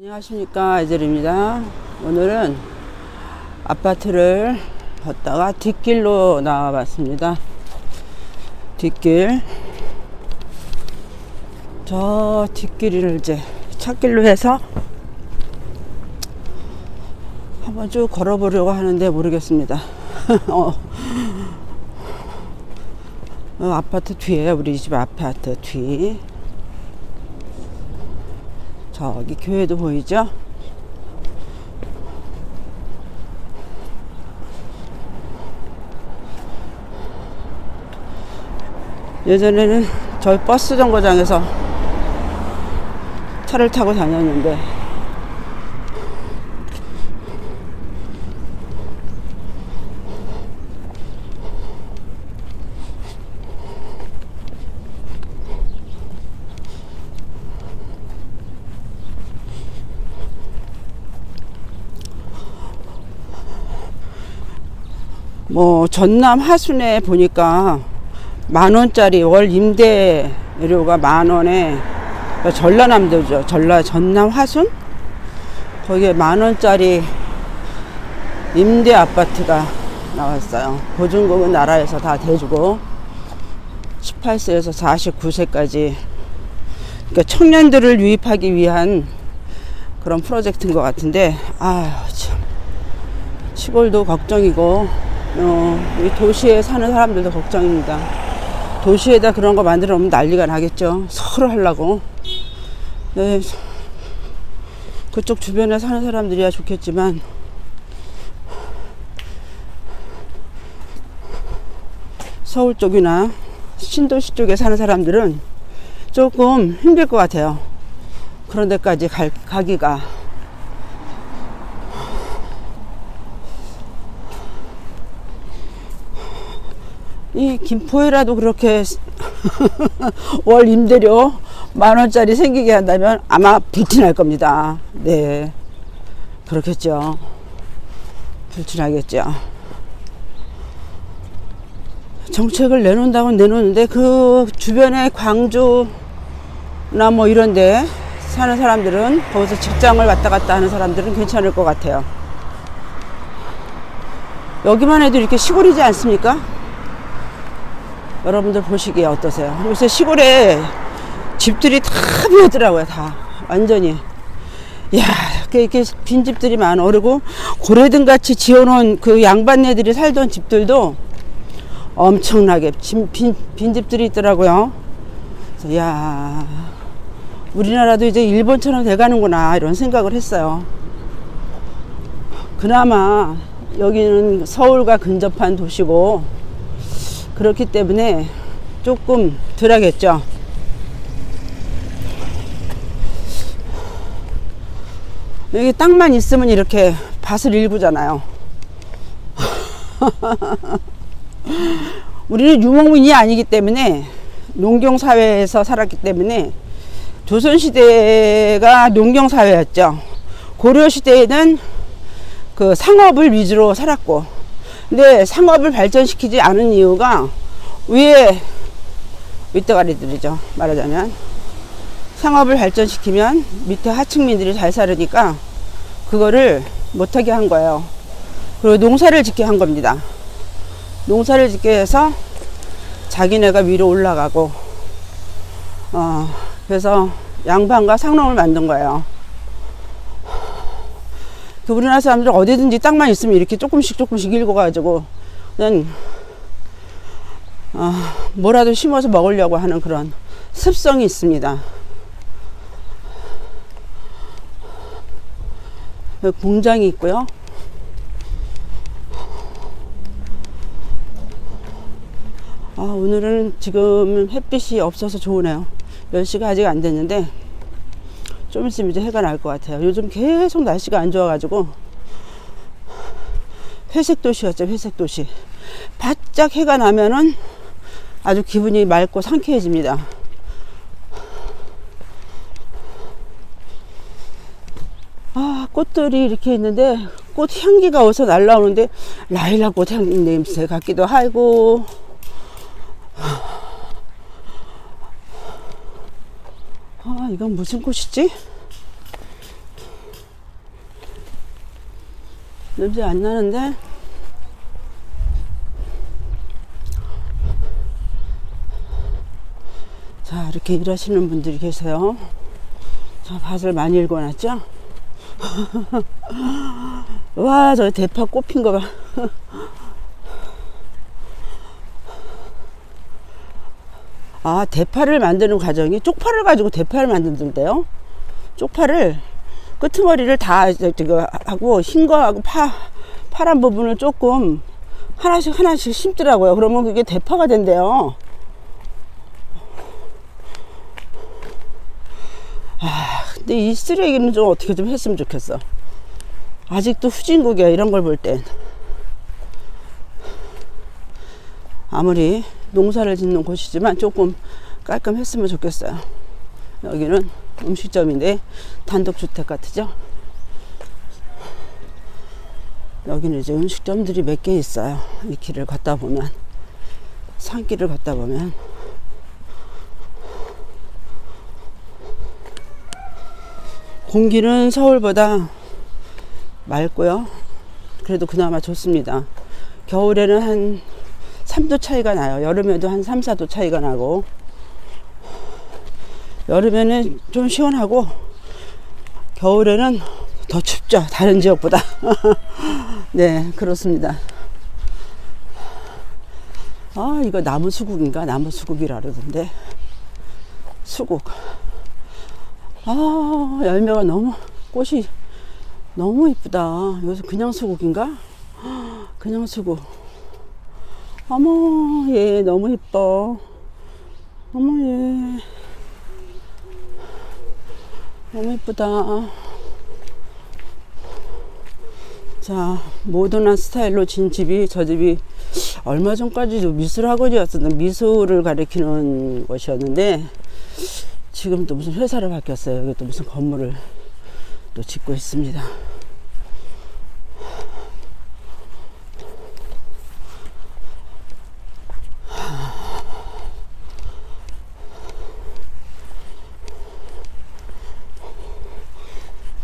안녕하십니까 에젤입니다. 오늘은 아파트를 걷다가 뒷길로 나와 봤습니다. 뒷길. 저 뒷길을 이제 찾길로 해서 한번 쭉 걸어보려고 하는데 모르겠습니다. 어. 어, 아파트 뒤에 우리 집 아파트 뒤 저기 교회도 보이죠? 예전에는 저희 버스 정거장에서 차를 타고 다녔는데 뭐 전남 하순에 보니까 만 원짜리 월 임대료가 만 원에 그러니까 전라남도죠. 전라 전남 화순 거기에 만 원짜리 임대 아파트가 나왔어요. 보증금은 나라에서 다 대주고 18세에서 49세까지 그러니까 청년들을 유입하기 위한 그런 프로젝트인 것 같은데 아 참. 시골도 걱정이고 어, 이 도시에 사는 사람들도 걱정입니다. 도시에다 그런 거 만들어 놓으면 난리가 나겠죠. 서로 하려고. 네, 그쪽 주변에 사는 사람들이야 좋겠지만 서울 쪽이나 신도시 쪽에 사는 사람들은 조금 힘들 것 같아요. 그런 데까지 갈, 가기가. 이 김포에라도 그렇게 월 임대료 만 원짜리 생기게 한다면 아마 불티날 겁니다. 네. 그렇겠죠. 불티나겠죠. 정책을 내놓는다고 내놓는데 그 주변에 광주나 뭐 이런데 사는 사람들은 거기서 직장을 왔다 갔다 하는 사람들은 괜찮을 것 같아요. 여기만 해도 이렇게 시골이지 않습니까? 여러분들 보시기에 어떠세요? 요새 시골에 집들이 다 비었더라고요, 다. 완전히. 야, 이렇게, 이렇게 빈 집들이 많아. 그리고 고래등 같이 지어놓은 그 양반네들이 살던 집들도 엄청나게 빈, 빈, 빈 집들이 있더라고요. 그래서, 야 우리나라도 이제 일본처럼 돼가는구나, 이런 생각을 했어요. 그나마 여기는 서울과 근접한 도시고, 그렇기 때문에 조금 덜 하겠죠. 여기 땅만 있으면 이렇게 밭을 일구잖아요. 우리는 유목민이 아니기 때문에 농경 사회에서 살았기 때문에 조선 시대가 농경 사회였죠. 고려 시대에는 그 상업을 위주로 살았고, 근데 상업을 발전시키지 않은 이유가 위에 윗대가리들이죠. 말하자면. 상업을 발전시키면 밑에 하층민들이 잘 살으니까 그거를 못하게 한 거예요. 그리고 농사를 짓게 한 겁니다. 농사를 짓게 해서 자기네가 위로 올라가고, 어, 그래서 양반과 상농을 만든 거예요. 그 우리나라 사람들은 어디든지 땅만 있으면 이렇게 조금씩 조금씩 읽어가지고, 그냥, 어, 뭐라도 심어서 먹으려고 하는 그런 습성이 있습니다. 공장이 있고요. 아, 오늘은 지금 햇빛이 없어서 좋으네요. 10시가 아직 안 됐는데, 좀 있으면 이제 해가 날 것 같아요. 요즘 계속 날씨가 안 좋아가지고, 회색 도시였죠, 회색 도시. 바짝 해가 나면은 아주 기분이 맑고 상쾌해집니다. 아, 꽃들이 이렇게 있는데, 꽃 향기가 어디서 날라오는데, 라일락 꽃향 냄새 같기도 하고, 아, 이건 무슨 꽃이지? 냄새 안 나는데? 자, 이렇게 일하시는 분들이 계세요. 저 밭을 많이 읽어놨죠? 와, 저 대파 꽃핀 거 봐. 아, 대파를 만드는 과정이 쪽파를 가지고 대파를 만든대요. 쪽파를 끄트머리를 다 하고 흰 거하고 파 파란 부분을 조금 하나씩 하나씩 심더라고요. 그러면 그게 대파가 된대요. 아, 근데 이 쓰레기는 좀 어떻게 좀 했으면 좋겠어. 아직도 후진국이야 이런 걸 볼 땐. 아무리 농사를 짓는 곳이지만 조금 깔끔했으면 좋겠어요. 여기는 음식점인데 단독주택 같으죠? 여기는 이제 음식점들이 몇 개 있어요. 이 길을 걷다 보면 산길을 걷다 보면 공기는 서울보다 맑고요. 그래도 그나마 좋습니다. 겨울에는 한 3도 차이가 나요. 여름에도 한 3, 4도 차이가 나고 여름에는 좀 시원하고 겨울에는 더 춥죠. 다른 지역보다. 네, 그렇습니다. 아, 이거 나무 수국인가? 나무 수국이라 그러던데. 수국. 아, 열매가 너무, 꽃이 너무 이쁘다. 여기서 그냥 수국인가? 그냥 수국. 어머, 얘 너무 이뻐. 어머, 얘. 너무 이쁘다. 자, 모던한 스타일로 진 집이, 저 집이 얼마 전까지도 미술학원이었었는데, 미술을 가리키는 곳이었는데, 지금 또 무슨 회사를 바뀌었어요. 여기 또 무슨 건물을 또 짓고 있습니다.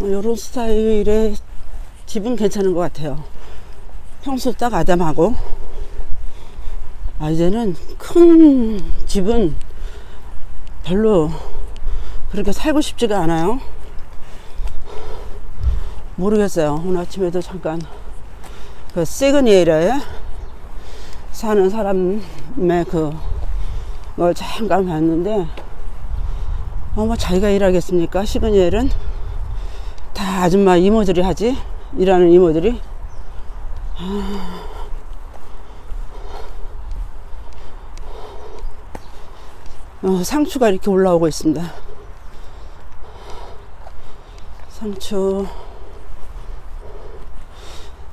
이런 어, 스타일의 집은 괜찮은 것 같아요. 평소 딱 아담하고, 아, 이제는 큰 집은 별로 그렇게 살고 싶지가 않아요. 모르겠어요. 오늘 아침에도 잠깐 그 시그니엘에 사는 사람의 그걸 잠깐 봤는데, 어머, 자기가 일하겠습니까? 시그니엘은? 다 아줌마 이모들이 하지? 일하는 이모들이? 어, 상추가 이렇게 올라오고 있습니다. 상추.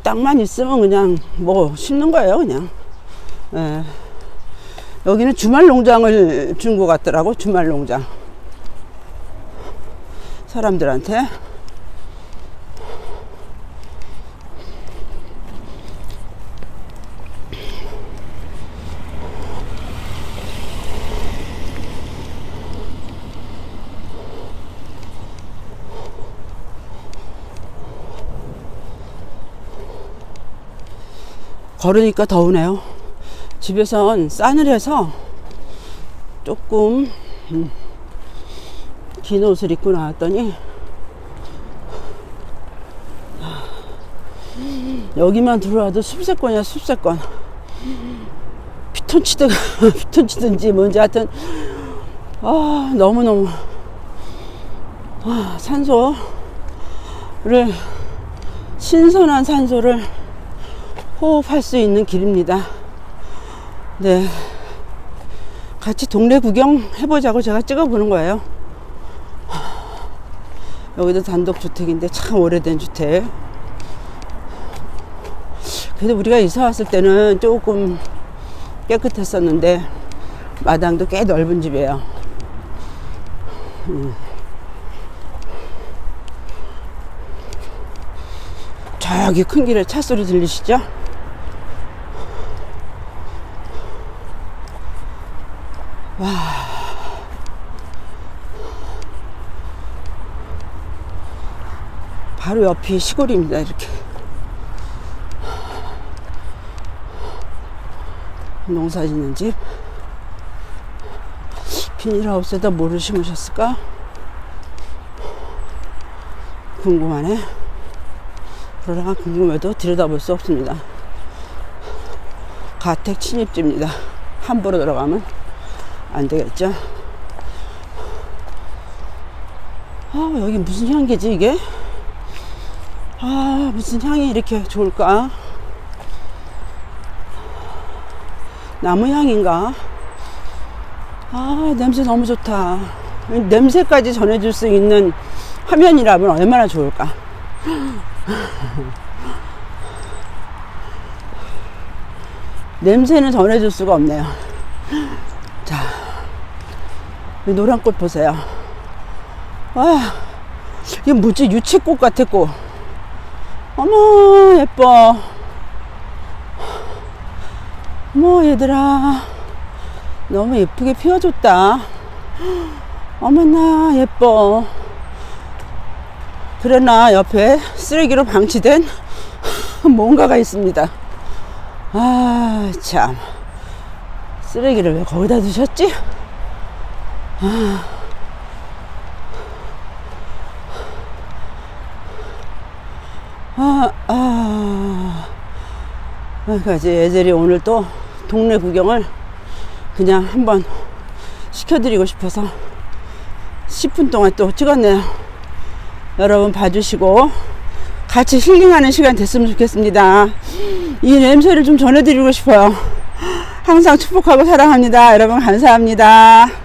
땅만 있으면 그냥 뭐 심는 거예요 그냥. 예. 여기는 주말 농장을 준 것 같더라고 주말 농장. 사람들한테 걸으니까 더우네요. 집에선 싸늘해서 조금 음, 긴 옷을 입고 나왔더니 여기만 들어와도 숲세권이야 숲세권 피톤치드 피톤치든지 뭔지 하여튼 아 너무너무 아, 산소를 신선한 산소를 호흡할 수 있는 길입니다. 네. 같이 동네 구경 해보자고 제가 찍어보는 거예요. 여기도 단독 주택인데 참 오래된 주택. 그래도 우리가 이사 왔을 때는 조금 깨끗했었는데 마당도 꽤 넓은 집이에요. 음. 저기 큰 길에 차 소리 들리시죠? 바로 옆이 시골입니다. 이렇게 농사 짓는 집 비닐하우스에다 뭐를 심으셨을까? 궁금하네. 그러나 궁금해도 들여다볼 수 없습니다. 가택 침입지입니다. 함부로 들어가면 안 되겠죠? 아, 여기 무슨 향기지, 이게? 아, 무슨 향이 이렇게 좋을까? 나무 향인가? 아, 냄새 너무 좋다. 냄새까지 전해줄 수 있는 화면이라면 얼마나 좋을까? 냄새는 전해줄 수가 없네요. 자, 이 노란 꽃 보세요. 와, 이게 뭐지? 유채꽃 꽃. 어머, 예뻐. 어머, 얘들아. 너무 예쁘게 피워줬다. 어머나, 예뻐. 그러나 옆에 쓰레기로 방치된 뭔가가 있습니다. 아, 참. 쓰레기를 왜 거기다 두셨지? 아, 아. 그러니까 이제 애들이 오늘 또 동네 구경을 그냥 한번 시켜드리고 싶어서 10분 동안 또 찍었네요. 여러분 봐주시고 같이 힐링하는 시간 됐으면 좋겠습니다. 이 냄새를 좀 전해드리고 싶어요. 항상 축복하고 사랑합니다. 여러분 감사합니다.